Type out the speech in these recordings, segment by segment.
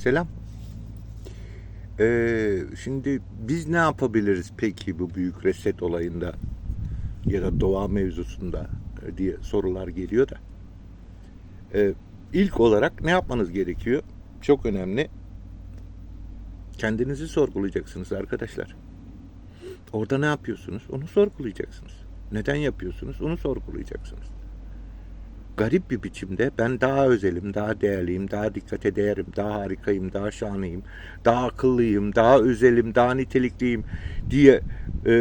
Selam. Ee, şimdi biz ne yapabiliriz peki bu büyük reset olayında ya da doğa mevzusunda diye sorular geliyor da. Ee, ilk olarak ne yapmanız gerekiyor? Çok önemli. Kendinizi sorgulayacaksınız arkadaşlar. Orada ne yapıyorsunuz? Onu sorgulayacaksınız. Neden yapıyorsunuz? Onu sorgulayacaksınız. Garip bir biçimde ben daha özelim, daha değerliyim, daha dikkate değerim, daha harikayım, daha şahanıyım, daha akıllıyım, daha özelim, daha nitelikliyim diye e,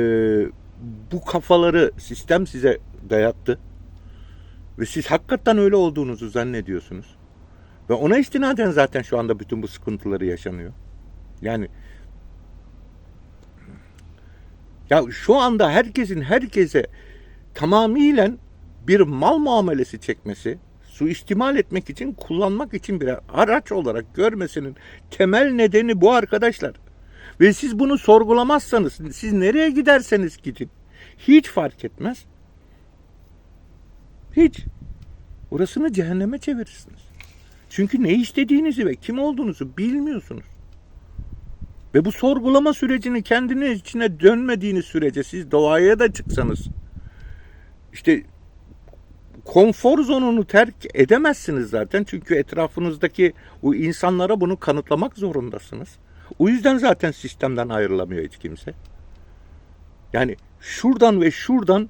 bu kafaları sistem size dayattı. Ve siz hakikaten öyle olduğunuzu zannediyorsunuz. Ve ona istinaden zaten şu anda bütün bu sıkıntıları yaşanıyor. Yani ya şu anda herkesin herkese tamamıyla bir mal muamelesi çekmesi, suistimal etmek için, kullanmak için bir araç olarak görmesinin temel nedeni bu arkadaşlar. Ve siz bunu sorgulamazsanız, siz nereye giderseniz gidin, hiç fark etmez. Hiç. Orasını cehenneme çevirirsiniz. Çünkü ne istediğinizi ve kim olduğunuzu bilmiyorsunuz. Ve bu sorgulama sürecini kendiniz içine dönmediğiniz sürece siz doğaya da çıksanız işte konfor zonunu terk edemezsiniz zaten. Çünkü etrafınızdaki o insanlara bunu kanıtlamak zorundasınız. O yüzden zaten sistemden ayrılamıyor hiç kimse. Yani şuradan ve şuradan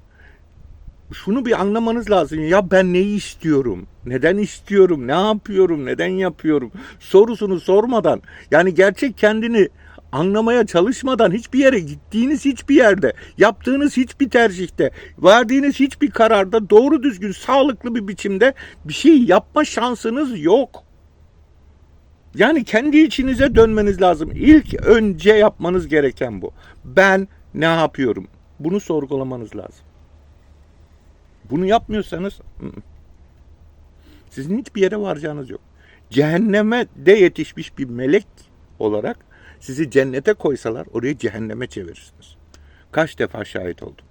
şunu bir anlamanız lazım. Ya ben neyi istiyorum? Neden istiyorum? Ne yapıyorum? Neden yapıyorum? Sorusunu sormadan yani gerçek kendini anlamaya çalışmadan hiçbir yere gittiğiniz hiçbir yerde, yaptığınız hiçbir tercihte, verdiğiniz hiçbir kararda doğru düzgün sağlıklı bir biçimde bir şey yapma şansınız yok. Yani kendi içinize dönmeniz lazım. İlk önce yapmanız gereken bu. Ben ne yapıyorum? Bunu sorgulamanız lazım. Bunu yapmıyorsanız sizin hiçbir yere varacağınız yok. Cehenneme de yetişmiş bir melek olarak sizi cennete koysalar orayı cehenneme çevirirsiniz. Kaç defa şahit oldum.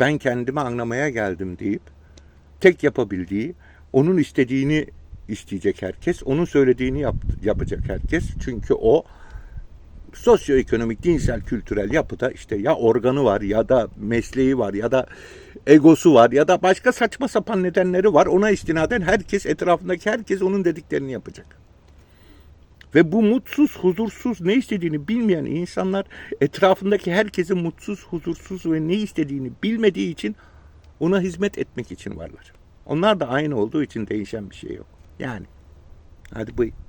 Ben kendimi anlamaya geldim deyip tek yapabildiği onun istediğini isteyecek herkes, onun söylediğini yap, yapacak herkes. Çünkü o sosyoekonomik, dinsel, kültürel yapıda işte ya organı var ya da mesleği var ya da egosu var ya da başka saçma sapan nedenleri var. Ona istinaden herkes etrafındaki herkes onun dediklerini yapacak. Ve bu mutsuz, huzursuz, ne istediğini bilmeyen insanlar etrafındaki herkesin mutsuz, huzursuz ve ne istediğini bilmediği için ona hizmet etmek için varlar. Onlar da aynı olduğu için değişen bir şey yok. Yani hadi buyurun.